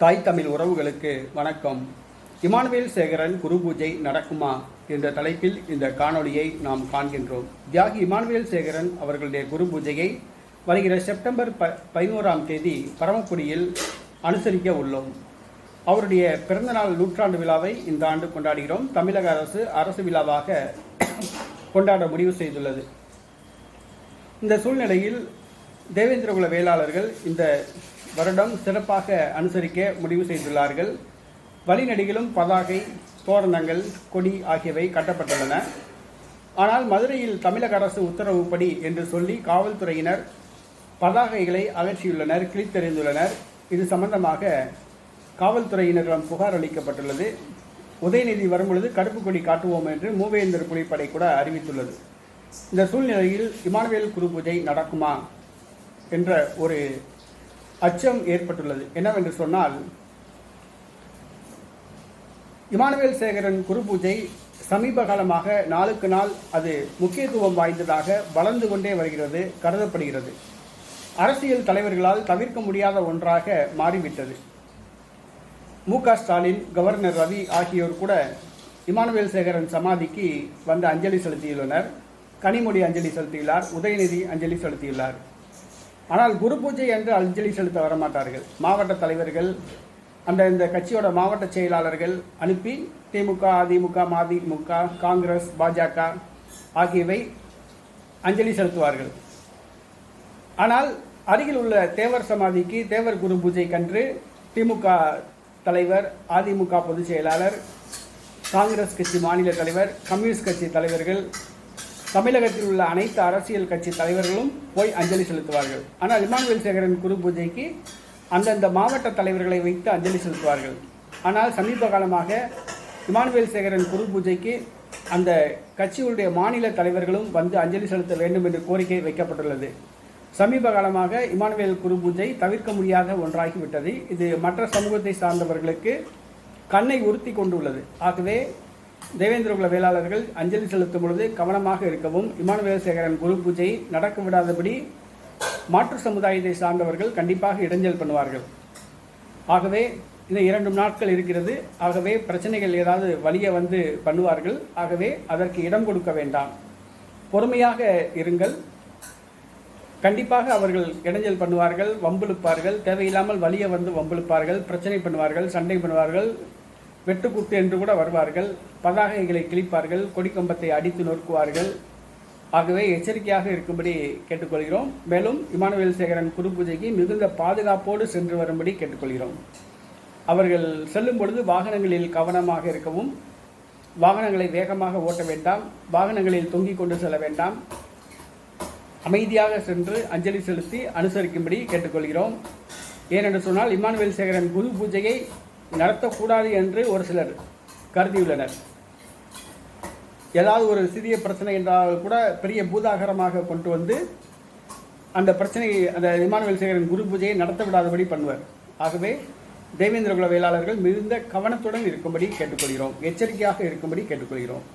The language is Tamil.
தாய் தமிழ் உறவுகளுக்கு வணக்கம். இமானுவேல் சேகரன் குரு பூஜை நடக்குமா என்ற தலைப்பில் இந்த காணொளியை நாம் காண்கின்றோம். தியாகி இமானுவேல் சேகரன் அவர்களுடைய குரு பூஜையை வருகிற செப்டம்பர் ப பதினோராம் தேதி பரமக்குடியில் அனுசரிக்க உள்ளோம். அவருடைய பிறந்தநாள் நூற்றாண்டு விழாவை இந்த ஆண்டு கொண்டாடுகிறோம். தமிழக அரசு அரசு விழாவாக கொண்டாட முடிவு செய்துள்ளது. இந்த சூழ்நிலையில் தேவேந்திரகுல வேளாளர்கள் இந்த வருடம் சிறப்பாக அனுசரிக்க முடிவு செய்துள்ளார்கள். வழிநடிகளும் பதாகை தோரணங்கள் கொடி ஆகியவை கட்டப்பட்டுள்ளன. ஆனால் மதுரையில் தமிழக அரசு உத்தரவுப்படி என்று சொல்லி காவல்துறையினர் பதாகைகளை அகற்றியுள்ளனர் கிழித்தெறிந்துள்ளனர். இது சம்பந்தமாக காவல்துறையினரிடம் புகார் அளிக்கப்பட்டுள்ளது. உதயநிதி வரும்பொழுது கருப்பு கொடி காட்டுவோம் என்று மூவேந்தர் புலிப்படை கூட அறிவித்துள்ளது. இந்த சூழ்நிலையில் இமானுவேல் குரு பூஜை நடக்குமா? என்ற ஒரு அச்சம் ஏற்பட்டுள்ளது. என்னவென்று சொன்னால் இமானுவேல் சேகரன் குரு பூஜை சமீப காலமாக நாளுக்கு நாள் அது முக்கியத்துவம் வாய்ந்ததாக வளர்ந்து கொண்டே வருகிறது கருதப்படுகிறது. அரசியல் தலைவர்களால் தவிர்க்க முடியாத ஒன்றாக மாறிவிட்டது. மு க ஸ்டாலின் கவர்னர் ரவி ஆகியோர் கூட இமானுவேல் சேகரன் சமாதிக்கு வந்து அஞ்சலி செலுத்தியுள்ளனர். கனிமொழி அஞ்சலி செலுத்தியுள்ளார். உதயநிதி அஞ்சலி செலுத்தியுள்ளார். ஆனால் குரு பூஜை என்று அஞ்சலி செலுத்த வரமாட்டார்கள். மாவட்ட தலைவர்கள் அந்த இந்த கட்சியோட மாவட்ட செயலாளர்கள் அனுப்பி திமுக அதிமுக மதிமுக காங்கிரஸ் பாஜக ஆகியவை அஞ்சலி செலுத்துவார்கள். ஆனால் அருகில் உள்ள தேவர் சமாதிக்கு தேவர் குரு பூஜை கன்று திமுக தலைவர் அதிமுக பொதுச் செயலாளர் காங்கிரஸ் கட்சி மாநில தலைவர் கம்யூனிஸ்ட் கட்சி தலைவர்கள் தமிழகத்தில் உள்ள அனைத்து அரசியல் கட்சி தலைவர்களும் போய் அஞ்சலி செலுத்துவார்கள். ஆனால் இமானுவேல் சேகரன் குரு பூஜைக்கு அந்தந்த மாவட்ட தலைவர்களை வைத்து அஞ்சலி செலுத்துவார்கள். ஆனால் சமீப காலமாக இமானுவேல் சேகரன் குரு பூஜைக்கு அந்த கட்சிகளுடைய மாநில தலைவர்களும் வந்து அஞ்சலி செலுத்த வேண்டும் என்று கோரிக்கை வைக்கப்பட்டுள்ளது. சமீப காலமாக இமானுவேல் குரு பூஜை தவிர்க்க முடியாத ஒன்றாகிவிட்டது. இது மற்ற சமூகத்தை சார்ந்தவர்களுக்கு கண்ணை உறுத்தி கொண்டுள்ளது. ஆகவே தேவேந்திரகுல வேளாளர்கள் அஞ்சலி செலுத்தும் பொழுது கவனமாக இருக்கவும் இமானுவேல் குரு பூஜை நடக்க விடாதபடி மாற்று சமுதாயத்தை சார்ந்தவர்கள் கண்டிப்பாக இடைஞ்சல் பண்ணுவார்கள். ஆகவே இந்த இரண்டு நாட்கள் இருக்கிறது. ஆகவே பிரச்சனைகள் ஏதாவது வழிய வந்து பண்ணுவார்கள். ஆகவே அதற்கு இடம் கொடுக்க வேண்டாம். பொறுமையாக இருங்கள். கண்டிப்பாக அவர்கள் இடைஞ்சல் பண்ணுவார்கள் வம்பிழுப்பார்கள். தேவையில்லாமல் வழிய வந்து வம்பிழுப்பார்கள் பிரச்சனை பண்ணுவார்கள் சண்டை பண்ணுவார்கள். வெட்டுக்குத்து என்று கூட வருவார்கள். பதாகைகளை கிழிப்பார்கள். கொடிக்கம்பத்தை அடித்து நொறுக்குவார்கள். ஆகவே எச்சரிக்கையாக இருக்கும்படி கேட்டுக்கொள்கிறோம். மேலும் இமானுவேல் சேகரன் குரு பூஜைக்கு மிகுந்த பாதுகாப்போடு சென்று வரும்படி கேட்டுக்கொள்கிறோம். அவர்கள் செல்லும் பொழுது வாகனங்களில் கவனமாக இருக்கவும் வாகனங்களை வேகமாக ஓட்ட வேண்டாம் வாகனங்களில் தொங்கிக் கொண்டு செல்ல வேண்டாம். அமைதியாக சென்று அஞ்சலி செலுத்தி அனுசரிக்கும்படி கேட்டுக்கொள்கிறோம். ஏனென்று சொன்னால் இமானுவேல் சேகரன் குரு பூஜையை நடத்தக்கூடாது என்று ஒரு சிலர் கருதியுள்ளனர். ஏதாவது ஒரு சிறிய பிரச்சனை என்றால் கூட பெரிய பூதாகரமாக கொண்டு வந்து அந்த பிரச்சனையை அந்த இமானுவேல் சேகரின் குரு பூஜையை நடத்த விடாதபடி பண்ணுவார். ஆகவே தேவேந்திரகுல வேளாளர்கள் மிகுந்த கவனத்துடன் இருக்கும்படி கேட்டுக்கொள்கிறோம். எச்சரிக்கையாக இருக்கும்படி கேட்டுக்கொள்கிறோம்.